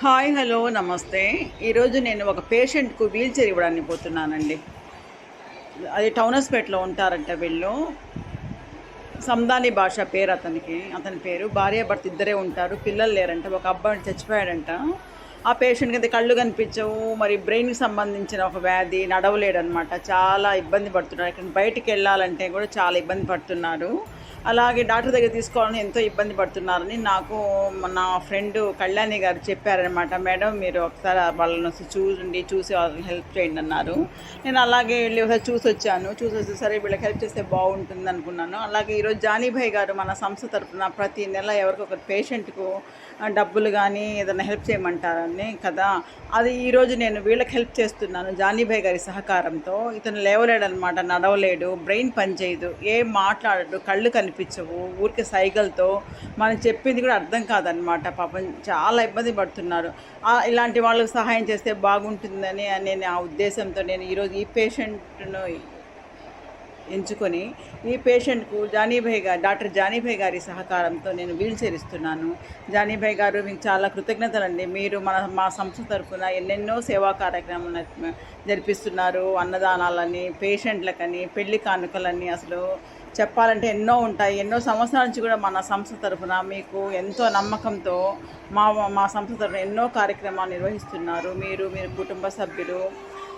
Hi hello నమస్తే. ఈరోజు నేను ఒక పేషెంట్కు వీల్ చైర్ ఇవ్వడానికి పోతున్నానండి. అది టౌనస్పేట్లో ఉంటారంట వీళ్ళు. సందాని భాష పేరు అతనికి. అతని పేరు భార్య భర్త ఇద్దరే ఉంటారు పిల్లలు లేరంట ఒక అబ్బాయి చచ్చిపోయాడంట. ఆ పేషెంట్కి అయితే కళ్ళు కనిపించవు మరి బ్రెయిన్కి సంబంధించిన ఒక వ్యాధి నడవలేడనమాట చాలా ఇబ్బంది పడుతున్నారు. ఇక్కడ బయటికి వెళ్ళాలంటే కూడా చాలా ఇబ్బంది పడుతున్నారు. అలాగే డాక్టర్ దగ్గర తీసుకోవాలని ఎంతో ఇబ్బంది పడుతున్నారని నాకు నా ఫ్రెండ్ కళ్యాణి గారు చెప్పారనమాట మేడం మీరు ఒకసారి వాళ్ళని వచ్చి చూడండి చూసి వాళ్ళకి హెల్ప్ చేయండి అన్నారు. నేను అలాగే వెళ్ళి ఒకసారి చూసి వచ్చాను. చూసి వచ్చి సరే వీళ్ళకి హెల్ప్ చేస్తే బాగుంటుంది అనుకున్నాను. అలాగే ఈరోజు జానీభాయ్ గారు మన సంస్థ తరఫున ప్రతి నెల ఎవరికొకరు పేషెంట్కు డబ్బులు కానీ ఏదైనా హెల్ప్ చేయమంటారని కదా. అది ఈరోజు నేను వీళ్ళకి హెల్ప్ చేస్తున్నాను జానీభాయ్ గారి సహకారంతో. ఇతను లేవలేడనమాట నడవలేడు బ్రెయిన్ పనిచేయదు ఏం మాట్లాడడు కళ్ళు కనిపించవు ఊరికే సైకిల్తో మనం చెప్పింది కూడా అర్థం కాదనమాట పాపం. చాలా ఇబ్బంది పడుతున్నారు. ఇలాంటి వాళ్ళకి సహాయం చేస్తే బాగుంటుందని నేను ఆ ఉద్దేశంతో నేను ఈరోజు ఈ పేషెంట్ను ఎంచుకొని ఈ పేషెంట్కు జానీభాయ్ గారు డాక్టర్ జానీభాయ్ గారి సహకారంతో నేను వీల్ చైర్ ఇస్తున్నాను. జానీభాయ్ గారు మీకు చాలా కృతజ్ఞతలండి. మీరు మన మా సంస్థ తరఫున ఎన్నెన్నో సేవా కార్యక్రమాలు జరిపిస్తున్నారు. అన్నదానాలని పేషెంట్లకని పెళ్ళి కానుకలని అసలు చెప్పాలంటే ఎన్నో ఉంటాయి. ఎన్నో సంవత్సరాల నుంచి కూడా మన సంస్థ తరఫున మీకు ఎంతో నమ్మకంతో మా మా సంస్థ తరఫున ఎన్నో కార్యక్రమాలు నిర్వహిస్తున్నారు. మీరు మీరు కుటుంబ సభ్యులు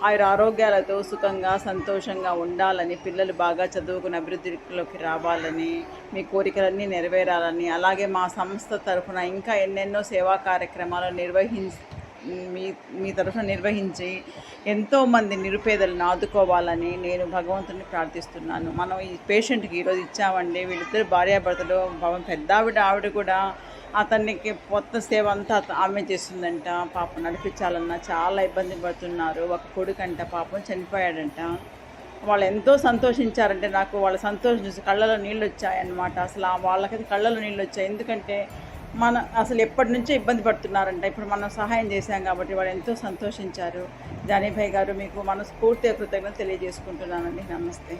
ఆయన ఆరోగ్యాలతో సుఖంగా సంతోషంగా ఉండాలని పిల్లలు బాగా చదువుకుని అభివృద్ధిలోకి రావాలని మీ కోరికలన్నీ నెరవేరాలని అలాగే మా సంస్థ తరఫున ఇంకా ఎన్నెన్నో సేవా కార్యక్రమాలు నిర్వహించి మీ మీ తరఫున నిర్వహించి ఎంతోమంది నిరుపేదలను ఆదుకోవాలని నేను భగవంతుని ప్రార్థిస్తున్నాను. మనం ఈ పేషెంట్కి ఈరోజు ఇచ్చామండి. వీళ్ళిద్దరు భార్యాభర్తలు పాపం పెద్ద ఆవిడ ఆవిడ కూడా అతనికి కొత్త సేవ అంతా ఆమె చేస్తుందంట పాపం నడిపించాలన్నా చాలా ఇబ్బంది పడుతున్నారు. ఒక కొడుకంట పాపం చనిపోయాడంట. వాళ్ళు ఎంతో సంతోషించారంటే నాకు వాళ్ళ సంతోషం చూసి కళ్ళలో నీళ్ళు వచ్చాయన్నమాట. అసలు ఆ వాళ్ళకైతే కళ్ళలో నీళ్ళు వచ్చాయి. ఎందుకంటే మన అసలు ఎప్పటి నుంచో ఇబ్బంది పడుతున్నారంట. ఇప్పుడు మనం సహాయం చేశాం కాబట్టి వాళ్ళు ఎంతో సంతోషించారు. జానీభాయ్ గారు మీకు మనస్ఫూర్తిగా కృతజ్ఞత తెలియజేసుకుంటున్నానండి. నమస్తే.